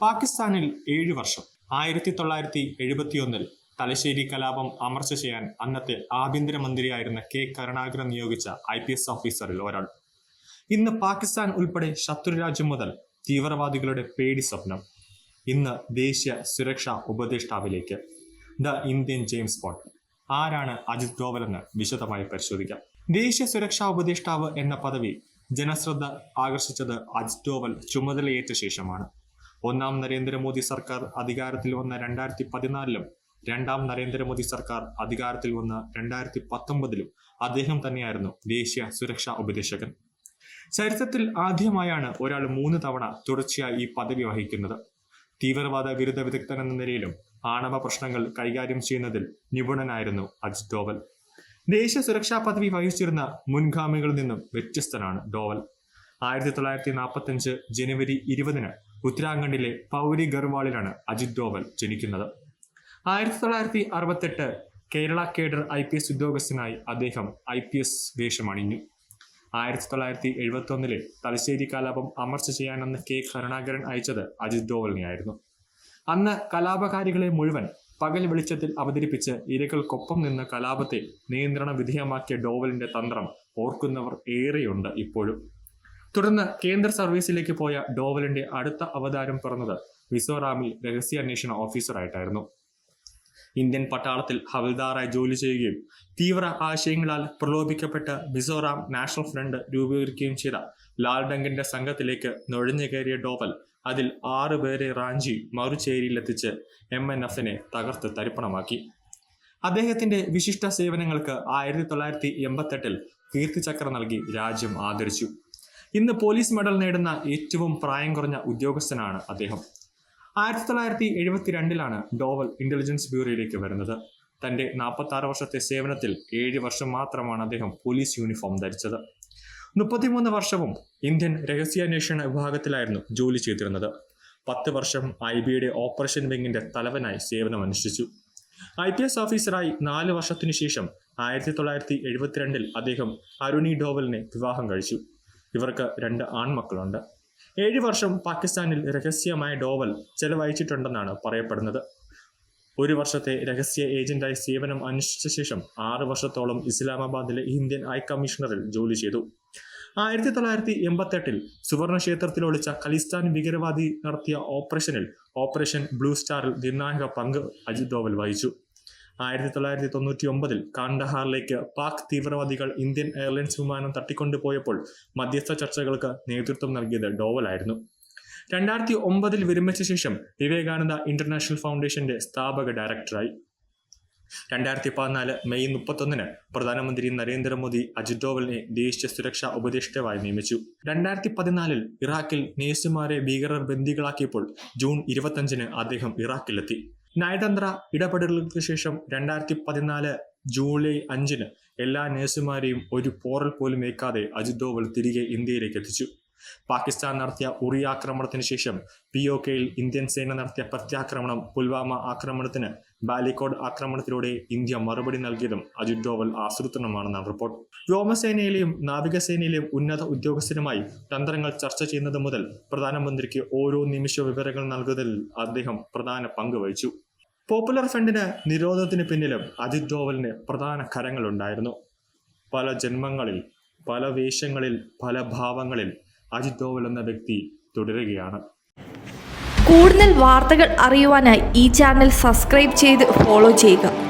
പാകിസ്ഥാനിൽ ഏഴ് വർഷം. ആയിരത്തി തൊള്ളായിരത്തി എഴുപത്തിയൊന്നിൽ തലശ്ശേരി കലാപം അമർച്ച ചെയ്യാൻ അന്നത്തെ ആഭ്യന്തരമന്ത്രിയായിരുന്ന കെ കരുണാകരൻ നിയോഗിച്ച ഐ പി എസ് ഓഫീസറിൽ ഒരാൾ. ഇന്ന് പാകിസ്ഥാൻ ഉൾപ്പെടെ ശത്രുരാജ്യം മുതൽ തീവ്രവാദികളുടെ പേടി സ്വപ്നം. ഇന്ന് ദേശീയ സുരക്ഷാ ഉപദേഷ്ടാവിലേക്ക്. ദ ഇന്ത്യൻ ജെയിംസ് ബോണ്ട് ആരാണ് അജിത് ഡോവൽ എന്ന് വിശദമായി പരിശോധിക്കാം. ദേശീയ സുരക്ഷാ ഉപദേഷ്ടാവ് എന്ന പദവി ജനശ്രദ്ധ ആകർഷിച്ചത് അജിത് ഡോവൽ ചുമതലയേറ്റ ശേഷമാണ്. ഒന്നാം നരേന്ദ്രമോദി സർക്കാർ അധികാരത്തിൽ വന്ന രണ്ടായിരത്തി പതിനാലിലും രണ്ടാം നരേന്ദ്രമോദി സർക്കാർ അധികാരത്തിൽ വന്ന രണ്ടായിരത്തി പത്തൊമ്പതിലും അദ്ദേഹം തന്നെയായിരുന്നു ദേശീയ സുരക്ഷാ ഉപദേശകൻ. ചരിത്രത്തിൽ ആദ്യമായാണ് ഒരാൾ മൂന്ന് തവണ തുടർച്ചയായി ഈ പദവി വഹിക്കുന്നത്. തീവ്രവാദ വിരുദ്ധ വിദഗ്ധൻ എന്ന നിലയിലും ആണവ പ്രശ്നങ്ങൾ കൈകാര്യം ചെയ്യുന്നതിൽ നിപുണനായിരുന്നു അജിത് ഡോവൽ. ദേശീയ സുരക്ഷാ പദവി വഹിച്ചിരുന്ന മുൻഗാമികളിൽ നിന്നും വ്യത്യസ്തനാണ് ഡോവൽ. ആയിരത്തി തൊള്ളായിരത്തി നാൽപ്പത്തി അഞ്ച് ജനുവരി ഇരുപതിന് ഉത്തരാഖണ്ഡിലെ പൗരി ഗർവാളിലാണ് അജിത് ഡോവൽ ജനിക്കുന്നത്. ആയിരത്തി തൊള്ളായിരത്തി അറുപത്തെട്ട് Kerala cadre I P S ഉദ്യോഗസ്ഥനായി അദ്ദേഹം ഐ പി എസ് വേഷമണിഞ്ഞു ആയിരത്തി തൊള്ളായിരത്തി എഴുപത്തി ഒന്നിലെ തലശ്ശേരി കലാപം അമർച്ച ചെയ്യാനെന്ന് കെ കരുണാകരൻ അയച്ചത് അജിത് ഡോവലിനെയായിരുന്നു. അന്ന് കലാപകാരികളെ മുഴുവൻ പകൽ വെളിച്ചത്തിൽ അവതരിപ്പിച്ച് ഇരകൾക്കൊപ്പം നിന്ന് കലാപത്തെ നിയന്ത്രണ വിധേയമാക്കിയ ഡോവലിന്റെ തന്ത്രം ഓർക്കുന്നവർ ഏറെയുണ്ട് ഇപ്പോഴും. തുടർന്ന് കേന്ദ്ര സർവീസിലേക്ക് പോയ ഡോവലിന്റെ അടുത്ത അവതാരം പിറന്നത് മിസോറാമിൽ രഹസ്യാന്വേഷണ ഓഫീസറായിട്ടായിരുന്നു. ഇന്ത്യൻ പട്ടാളത്തിൽ ഹവിൽദാറായി ജോലി ചെയ്യുകയും തീവ്ര ആശയങ്ങളാൽ പ്രലോഭിക്കപ്പെട്ട് മിസോറാം നാഷണൽ ഫ്രണ്ട് രൂപീകരിക്കുകയും ചെയ്ത ലാൽ ഡങ്കിന്റെ സംഘത്തിലേക്ക് നുഴഞ്ഞു കയറിയ ഡോവൽ അതിൽ ആറ് പേരെ റാഞ്ചി മറുചേരിയിലെത്തിച്ച് എം എൻ എഫിനെ തകർത്ത് തരിപ്പണമാക്കി. അദ്ദേഹത്തിന്റെ വിശിഷ്ട സേവനങ്ങൾക്ക് ആയിരത്തി തൊള്ളായിരത്തി എൺപത്തെട്ടിൽ കീർത്തിചക്ര നൽകി രാജ്യം ആദരിച്ചു. ഇന്ന് പോലീസ് മെഡൽ നേടുന്ന ഏറ്റവും പ്രായം കുറഞ്ഞ ഉദ്യോഗസ്ഥനാണ് അദ്ദേഹം. ആയിരത്തി തൊള്ളായിരത്തി എഴുപത്തിരണ്ടിലാണ് ഡോവൽ ഇന്റലിജൻസ് ബ്യൂറോയിലേക്ക് വരുന്നത്. തന്റെ നാൽപ്പത്തി വർഷത്തെ സേവനത്തിൽ ഏഴ് വർഷം മാത്രമാണ് അദ്ദേഹം പോലീസ് യൂണിഫോം ധരിച്ചത്. മുപ്പത്തിമൂന്ന് വർഷവും ഇന്ത്യൻ രഹസ്യാന്വേഷണ വിഭാഗത്തിലായിരുന്നു ജോലി ചെയ്തിരുന്നത്. പത്ത് വർഷം ഐ ബിയുടെ ഓപ്പറേഷൻ വിങ്ങിന്റെ തലവനായി സേവനമനുഷ്ഠിച്ചു. ഐ പി എസ് ഓഫീസറായി നാല് വർഷത്തിനു ശേഷം ആയിരത്തി തൊള്ളായിരത്തി എഴുപത്തിരണ്ടിൽ അദ്ദേഹം അരുണി ഡോവലിനെ വിവാഹം കഴിച്ചു. ഇവർക്ക് രണ്ട് ആൺമക്കളുണ്ട്. ഏഴ് വർഷം പാകിസ്ഥാനിൽ രഹസ്യമായ ഡോവൽ ചെലവഴിച്ചിട്ടുണ്ടെന്നാണ് പറയപ്പെടുന്നത്. ഒരു വർഷത്തെ രഹസ്യ ഏജന്റായി സേവനം അനുഷ്ഠിച്ച ശേഷം ആറ് വർഷത്തോളം ഇസ്ലാമാബാദിലെ ഇന്ത്യൻ ഹൈ കമ്മീഷണറിൽ ജോലി ചെയ്തു. ആയിരത്തി തൊള്ളായിരത്തി എൺപത്തെട്ടിൽ സുവർണ ക്ഷേത്രത്തിൽ ഒളിച്ച ഖലിസ്ഥാൻ ഭീകരവാദി നടത്തിയ ഓപ്പറേഷനിൽ ഓപ്പറേഷൻ ബ്ലൂ സ്റ്റാറിൽ നിർണായക പങ്ക് അജിത് ഡോവൽ വഹിച്ചു. ആയിരത്തി തൊള്ളായിരത്തി തൊണ്ണൂറ്റി ഒമ്പതിൽ കാണ്ഡഹാറിലേക്ക് പാക് തീവ്രവാദികൾ ഇന്ത്യൻ എയർലൈൻസ് വിമാനം തട്ടിക്കൊണ്ടുപോയപ്പോൾ മധ്യസ്ഥ ചർച്ചകൾക്ക് നേതൃത്വം നൽകിയത് ഡോവലായിരുന്നു. രണ്ടായിരത്തി ഒമ്പതിൽ വിരമിച്ച ശേഷം വിവേകാനന്ദ ഇന്റർനാഷണൽ ഫൗണ്ടേഷന്റെ സ്ഥാപക ഡയറക്ടറായി. രണ്ടായിരത്തി പതിനാല് മെയ് മുപ്പത്തൊന്നിന് പ്രധാനമന്ത്രി നരേന്ദ്രമോദി അജിത് ഡോവലിനെ ദേശീയ സുരക്ഷാ ഉപദേഷ്ടാവായി നിയമിച്ചു. രണ്ടായിരത്തി പതിനാലിൽ ഇറാഖിൽ നേഴ്സുമാരെ ഭീകരർ ബന്ദികളാക്കിയപ്പോൾ ജൂൺ ഇരുപത്തഞ്ചിന് അദ്ദേഹം ഇറാഖിലെത്തി. നയതന്ത്ര ഇടപെടലുകൾക്ക് ശേഷം രണ്ടായിരത്തി പതിനാല് ജൂലൈ അഞ്ചിന് എല്ലാ നഴ്സുമാരെയും ഒരു പോറൽ പോലും ഏക്കാതെ അജിത് ഡോവൽ തിരികെ ഇന്ത്യയിലേക്ക് എത്തിച്ചു. പാകിസ്ഥാൻ നടത്തിയ ഉറി ആക്രമണത്തിന് ശേഷം പി ഒ കെയിൽ ഇന്ത്യൻ സേന നടത്തിയ പ്രത്യാക്രമണം പുൽവാമ ആക്രമണത്തിന് ബാലിക്കോട് ആക്രമണത്തിലൂടെ ഇന്ത്യ മറുപടി നൽകിയതും അജിത് ഡോവൽ ആസൂത്രണമാണെന്നാണ് റിപ്പോർട്ട്. വ്യോമസേനയിലെയും നാവികസേനയിലെയും ഉന്നത ഉദ്യോഗസ്ഥരുമായി തന്ത്രങ്ങൾ ചർച്ച ചെയ്യുന്നത് മുതൽ പ്രധാനമന്ത്രിക്ക് ഓരോ നിമിഷ വിവരങ്ങൾ നൽകുന്നതിൽ അദ്ദേഹം പ്രധാന പങ്ക് വഹിച്ചു. പോപ്പുലർ ഫ്രണ്ടിന് നിരോധനത്തിന് പിന്നിലും അജിത് ഡോവലിന് പ്രധാന കരങ്ങളുണ്ടായിരുന്നു. പല ജന്മങ്ങളിൽ പല വേഷങ്ങളിൽ പല ഭാവങ്ങളിൽ അജിത് ഡോവൽ എന്ന വ്യക്തി തുടരുകയാണ്. കൂടുതൽ വാർത്തകൾ അറിയുവാനായി ഈ ചാനൽ സബ്സ്ക്രൈബ് ചെയ്ത് ഫോളോ ചെയ്യുക.